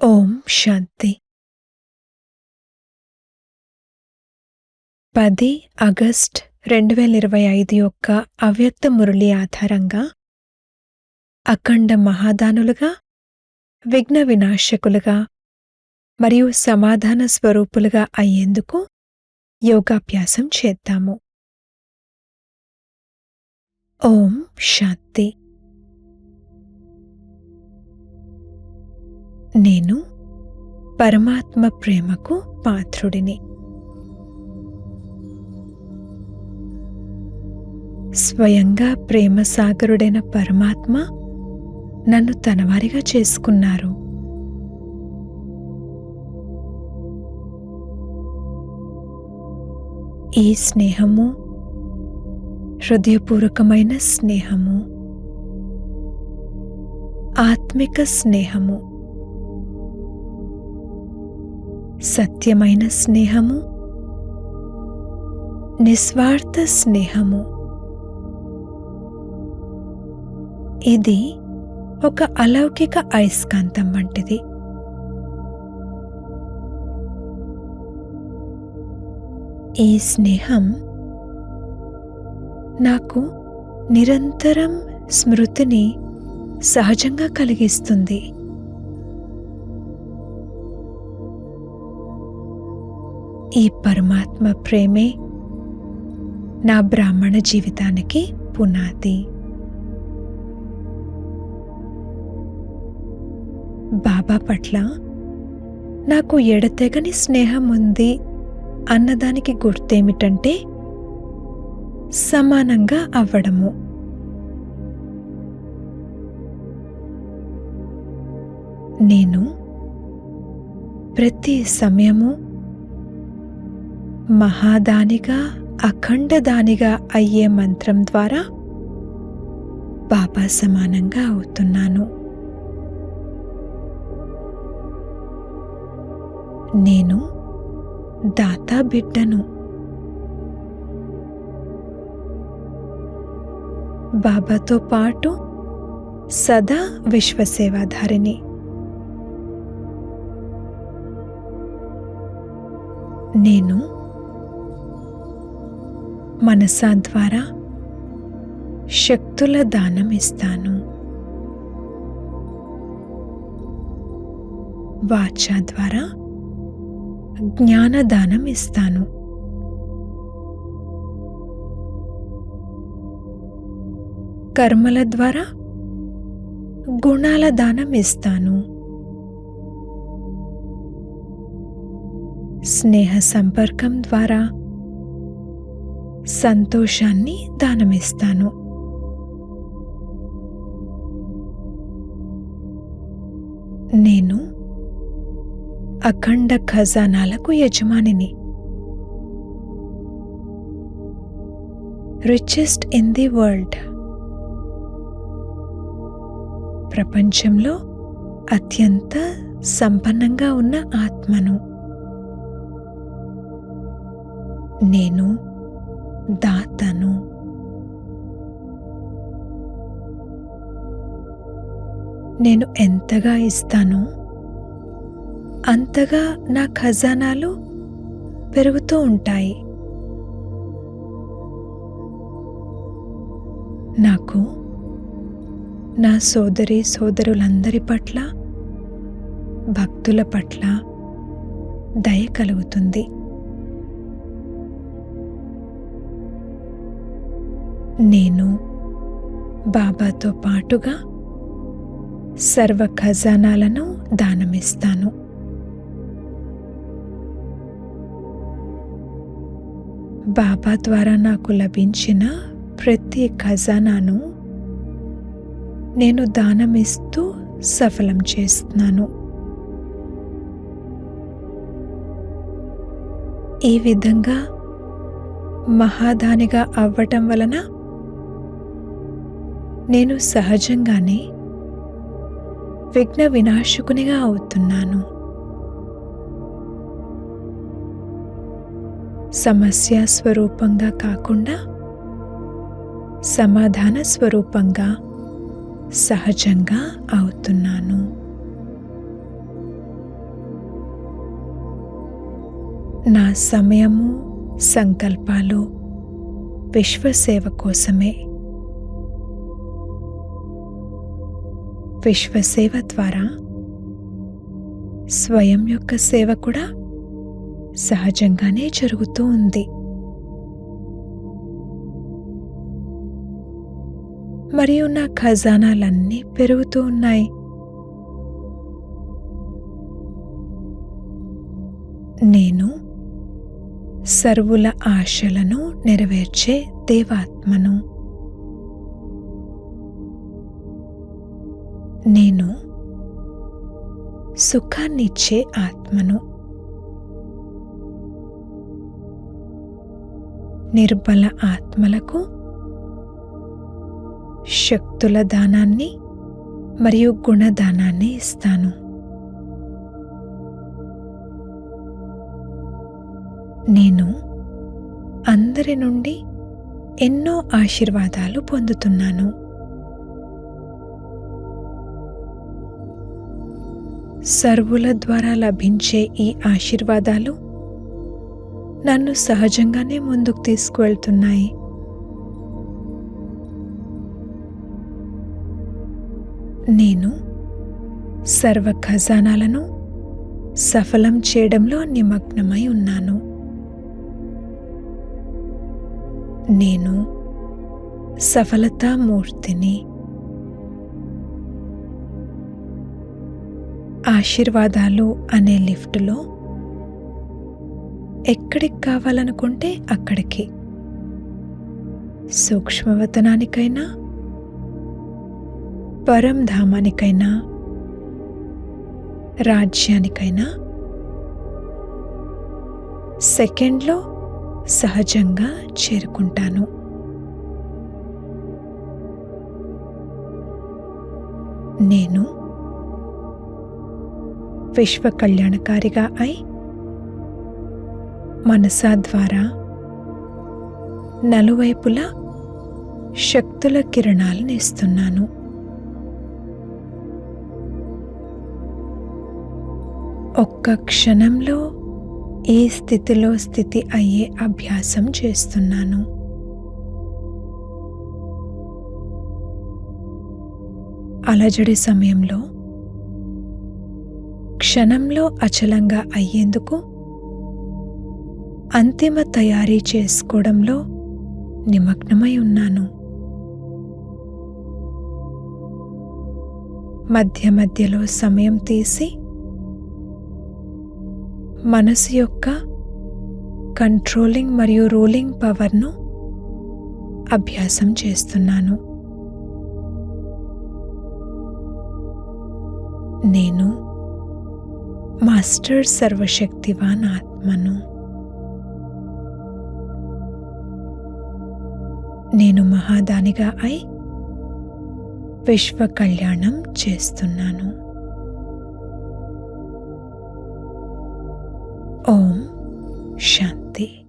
ఓం శాంతి. పది ఆగస్ట్ రెండు వేల ఇరవై ఐదు యొక్క అవ్యక్త మురళి ఆధారంగా అఖండ మహాదానులుగా విఘ్న వినాశకులుగా మరియు సమాధాన స్వరూపులుగా అయ్యేందుకు యోగాభ్యాసం చేద్దాము. ఓం శాంతి. నేను పరమాత్మ ప్రేమకు పాత్రుడిని. స్వయంగా ప్రేమ సాగరుడైన పరమాత్మ నన్ను తనవారిగా చేసుకున్నారు. ఈ స్నేహము హృదయపూర్వకమైన స్నేహము. ఆత్మిక స్నేహము. సత్యమైన స్నేహము నిస్వార్థ స్నేహము. ఇది ఒక అలౌకిక అయస్కాంతం వంటిది. ఈ స్నేహం నాకు నిరంతరం స్మృతిని సహజంగా కలిగిస్తుంది. ఈ పరమాత్మ ప్రేమే నా బ్రాహ్మణ జీవితానికి పునాది. బాబా పట్ల నాకు ఎడతెగని స్నేహం ఉంది అన్నదానికి గుర్తేమిటంటే సమానంగా అవ్వడము. నేను ప్రతి సమయము మహాదానిగా అఖండదానిగా అయ్యే మంత్రం ద్వారా బాబా సమానంగా అవుతున్నాను. నేను దాతా బిడ్డను. బాబాతో పాటు సదా విశ్వసేవాధారిని. నేను మనసా ద్వారా శక్తుల దానం ఇస్తాను. వాచ ద్వారా జ్ఞానదానం ఇస్తాను. కర్మల ద్వారా గుణాల దానం ఇస్తాను. స్నేహ సంపర్కం ద్వారా సంతోషాన్ని దానమిస్తాను. నేను అఖండ ఖజానాలకు యజమానిని. రిచెస్ట్ ఇన్ ది వరల్డ్ ప్రపంచంలో అత్యంత సంపన్నంగా ఉన్న ఆత్మను. నేను దాతను. నేను ఎంతగా ఇస్తానో అంతగా నా ఖజానాలు పెరుగుతూ ఉంటాయి. నాకు నా సోదరి సోదరులందరి పట్ల భక్తుల పట్ల దయ కలుగుతుంది. నేను బాబాతో పాటుగా సర్వ ఖజానాలను దానమిస్తాను. బాబా ద్వారా నాకు లభించిన ప్రతి ఖజానాను నేను దానమిస్తూ సఫలం చేస్తున్నాను. ఈ విధంగా మహాదానిగా అవ్వటం వలన నేను సహజంగానే విఘ్న వినాశకునిగా అవుతున్నాను. సమస్య స్వరూపంగా కాకుండా సమాధాన స్వరూపంగా సహజంగా అవుతున్నాను. నా సమయము సంకల్పాలు విశ్వసేవ కోసమే విశ్వసేవ ద్వారా స్వయం యొక్క సేవ కూడా సహజంగానే జరుగుతూ ఉంది. మరియు నా ఖజానాలన్నీ పెరుగుతూ ఉన్నాయి. నేను సర్వుల ఆశలను నెరవేర్చే దేవాత్మను. సుఖాన్నిచ్చే ఆత్మను. నిర్బల ఆత్మలకు శక్తుల దానాన్ని మరియు గుణదానాన్ని ఇస్తాను. నేను అందరి నుండి ఎన్నో ఆశీర్వాదాలు పొందుతున్నాను. సర్వుల ద్వారా లభించే ఈ ఆశీర్వాదాలు నన్ను సహజంగానే ముందుకు తీసుకువెళ్తున్నాయి. నేను సర్వ ఖజానాలను సఫలం చేయడంలో నిమగ్నమై ఉన్నాను. నేను సఫలతామూర్తిని ఆశీర్వాదాలు అనే లిఫ్టులో ఎక్కడికి కావాలనుకుంటే అక్కడికి. సూక్ష్మవతనానికైనా పరంధామానికైనా రాజ్యానికైనా సెకండ్లో సహజంగా చేరుకుంటాను. నేను విశ్వ కళ్యాణకారిగా అయి మనసా ద్వారా నలువైపులా శక్తుల కిరణాలను ఇస్తున్నాను ఒక్క క్షణంలో ఈ స్థితిలో స్థితి అయ్యే అభ్యాసం చేస్తున్నాను. అలజడి సమయంలో క్షణంలో అచలంగా అయ్యేందుకు అంతిమ తయారీ చేసుకోవడంలో నిమగ్నమై ఉన్నాను. మధ్య మధ్యలో సమయం తీసి మనసు యొక్క కంట్రోలింగ్ మరియు రూలింగ్ పవర్ను అభ్యాసం చేస్తున్నాను. నేను మాస్టర్ సర్వశక్తివాన్ ఆత్మను. నేను మహాదానిగా అయి విశ్వ కళ్యాణం చేస్తున్నాను. ఓం శాంతి.